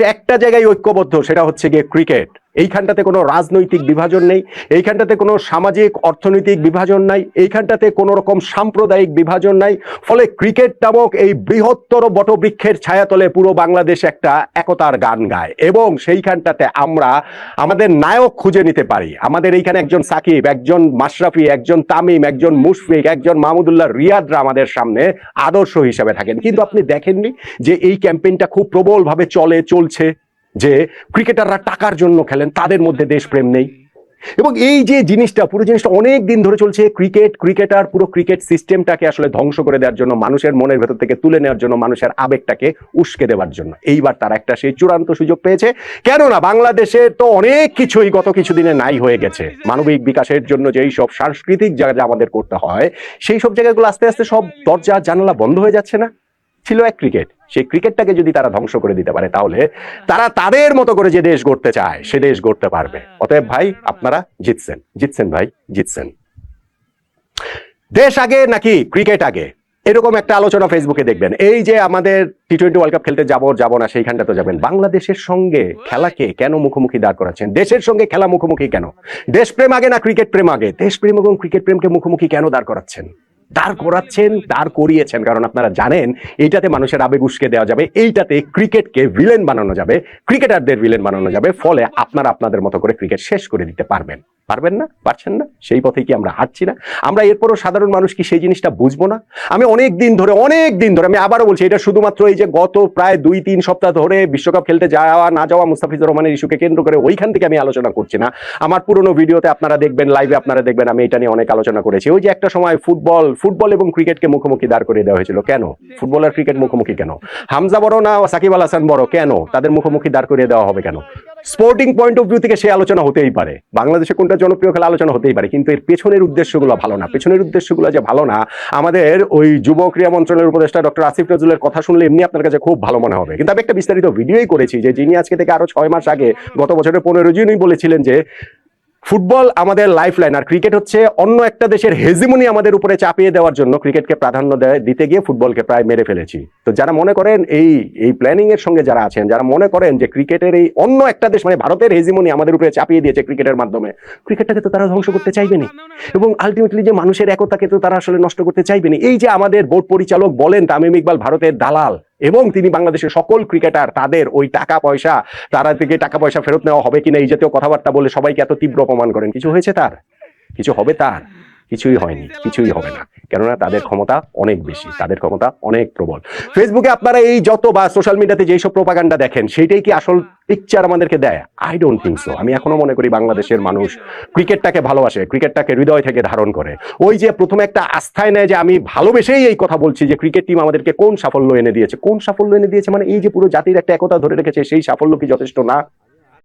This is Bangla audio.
একটা জায়গায় ঐক্যবদ্ধ সেটা হচ্ছে গিয়ে ক্রিকেট এইখানটাতে কোনো রাজনৈতিক বিভাজন নেই, এইখানটাতে কোনো সামাজিক, অর্থনৈতিক বিভাজন নাই, এইখানটাতে কোনো রকম সাম্প্রদায়িক বিভাজন নাই, ফলে ক্রিকেট নামক এই বৃহত্তর বটবৃক্ষের ছায়াতলে পুরো বাংলাদেশ একটা একতার গান গায়। এবং সেইখানটাতে আমরা আমাদের নায়ক খুঁজে নিতে পারি। আমাদের এইখানে একজন সাকিব, একজন মাশরাফি, একজন তামিম, একজন মুশফিক, একজন মাহমুদুল্লাহ রিয়াদরা আমাদের সামনে আদর্শ হিসাবে থাকেন। কিন্তু আপনি দেখেননি যে এই ক্যাম্পেইনটা খুব প্রবলভাবে চলে, চলছে? যে ক্রিকেটাররা টাকার জন্য খেলেন, তাদের মধ্যে দেশপ্রেম নেই। এবং এই যে জিনিসটা, পুরো জিনিসটা অনেক দিন ধরে চলছে, ক্রিকেট, ক্রিকেটার, পুরো ক্রিকেট সিস্টেমটাকে আসলে ধ্বংস করে দেওয়ার জন্য, মানুষের মনের ভেতর থেকে তুলে নেওয়ার জন্য, মানুষের আবেগটাকে উস্কে দেওয়ার জন্য। এইবার তারা একটা সেই চূড়ান্ত সুযোগ পেয়েছে। কেননা বাংলাদেশে তো অনেক কিছুই গত কিছুদিনে নাই হয়ে গেছে। মানবিক বিকাশের জন্য যেই সব সাংস্কৃতিক জায়গা আমাদের করতে হয়, সেই সব জায়গাগুলো আস্তে আস্তে সব দরজা জানালা বন্ধ হয়ে যাচ্ছে না? ছিল এক ক্রিকেট। সেই ক্রিকেটটাকে যদি তারা ধ্বংস করে দিতে পারে, তাহলে তারা তাদের মতো করে যে দেশ গড়তে চায়, সে দেশ গড়তে পারবে। অতএব ভাই, আপনারা জিতছেন। জিতছেন ভাই, জিতছেন। দেশ আগে নাকি ক্রিকেট আগে? এরকম একটা আলোচনা ফেসবুকে দেখবেন। এই যে আমাদের টি টোয়েন্টি ওয়ার্ল্ড কাপ খেলতে যাব যাব না, সেইখানটা তো যাবেন। বাংলাদেশের সঙ্গে খেলাকে কেন মুখোমুখি দাঁড় করাচ্ছেন? দেশের সঙ্গে খেলা মুখোমুখি কেন? দেশপ্রেম আগে না ক্রিকেট প্রেম আগে? দেশপ্রেম এবং ক্রিকেট প্রেমকে মুখোমুখি কেন দাঁড় করাচ্ছেন? দাঁড় করাচ্ছেন, দাঁড় করিয়েছেন। কারণ আপনারা জানেন, এইটাতে মানুষের আবেগ উস্কে দেওয়া যাবে, এইটাতে ক্রিকেটকে ভিলেন বানানো যাবে, ক্রিকেটারদের ভিলেন বানানো যাবে, ফলে আপনারা আপনাদের মতো করে ক্রিকেট শেষ করে দিতে পারবেন। পারবেন না, পারছেন না, সেই পথে কি আমরা হাঁটছি না? আমরা এরপরও সাধারণ মানুষ কি সেই জিনিসটা বুঝব না? আমি অনেক দিন ধরে, অনেক দিন ধরে, আমি আবারও বলছি, এটা শুধুমাত্র এই যে গত প্রায় দুই, তিন সপ্তাহ ধরে বিশ্বকাপ খেলতে যাওয়া, না যাওয়া মুস্তাফিজুর রহমানের ইস্যুকে কেন্দ্র করে ওইখান থেকে আমি আলোচনা করছি না। আমার পুরনো ভিডিওতে আপনারা দেখবেন লাইভে আপনারা দেখবেন, আমি এটা নিয়ে অনেক আলোচনা করেছি। ওই যে একটা সময় ফুটবল ফুটবল এবং ক্রিকেটকে মুখোমুখি দাঁড় করে দেওয়া হয়েছিল। কেন? ফুটবল আর ক্রিকেট মুখোমুখি কেন? হামজা বড় না সাকিব আল হাসান বড়? কেন? তাদের মুখোমুখি দাঁড় করিয়ে দেওয়া হবে কেন? স্পোর্টিং পয়েন্ট অফ ভিউ থেকে সে আলোচনা হতেই পারে। বাংলাদেশে কোনটা জনপ্রিয় খেলা আলোচনা হতেই পারে, কিন্তু এর পেছনের উদ্দেশ্যগুলো ভালো না। পেছনের উদ্দেশ্যগুলো যে ভালো না, আমাদের ওই যুব ক্রীড়া মন্ত্রণালয়ের উপদেষ্টা ডক্টর আসিফ নজরুলের কথা শুনলে এমনি আপনার কাছে খুব ভালো মনে হবে। কিন্তু আমি একটা বিস্তারিত ভিডিওই করেছি যে যিনি আজকে থেকে আরও ছয় মাস আগে, গত বছরের পনেরো জুনই বলেছিলেন যে ফুটবল আমাদের লাইফ লাইন আর ক্রিকেট হচ্ছে অন্য একটা দেশের হেজিমনি আমাদের উপরে চাপিয়ে দেওয়ার জন্য ক্রিকেটকে প্রাধান্য দিতে গিয়ে ফুটবলকে প্রায় মেরে ফেলেছি। তো যারা মনে করেন এই এই প্ল্যানিং এর সঙ্গে যারা আছেন, যারা মনে করেন যে ক্রিকেটের এই অন্য একটা দেশ মানে ভারতের হেজিমনি আমাদের উপরে চাপিয়ে দিয়েছে ক্রিকেটের মাধ্যমে ক্রিকেটটাকে তো তারা ধ্বংস করতে চাইবেনি এবং আলটিমেটলি যে মানুষের একতাকে তো তারা আসলে নষ্ট করতে চাইবেনি এই যে আমাদের বোর্ড পরিচালক বলেন তামিম ইকবাল, ভারতের দালাল এবং তিনি বাংলাদেশের সকল ক্রিকেটার, তাদের ওই টাকা পয়সা, তারা থেকে টাকা পয়সা ফেরত নেওয়া হবে কিনা এই জাতীয় কথাবার্তা বলে সবাইকে এত তীব্র অপমান করেন। কিছু হয়েছে তার? কিছু হবে তার? কিছুই হয়নি, কিছুই হবে না। কেননা তাদের ক্ষমতা অনেক বেশি তাদের ক্ষমতা অনেক প্রবল। ফেসবুকে আপনারা এই যত বা সোশ্যাল মিডিয়াতে যেই সব প্রোপাগান্ডা দেখেন সেইটাই কি আসল পিকচার আমাদেরকে দেয়? আই ডোন্ট থিঙ্ক সো আমি এখনও মনে করি বাংলাদেশের মানুষ ক্রিকেটটাকে ভালোবাসে ক্রিকেটটাকে হৃদয় থেকে ধারণ করে। ওই যে প্রথমে একটা আস্থায় নেয় যে আমি ভালোবেসেই এই কথা বলছি যে ক্রিকেট টিম আমাদেরকে কোন সাফল্য এনে দিয়েছে। কোন সাফল্য এনে দিয়েছে মানে এই যে পুরো জাতির একটা একতা ধরে রেখেছে সেই সাফল্য কি যথেষ্ট না?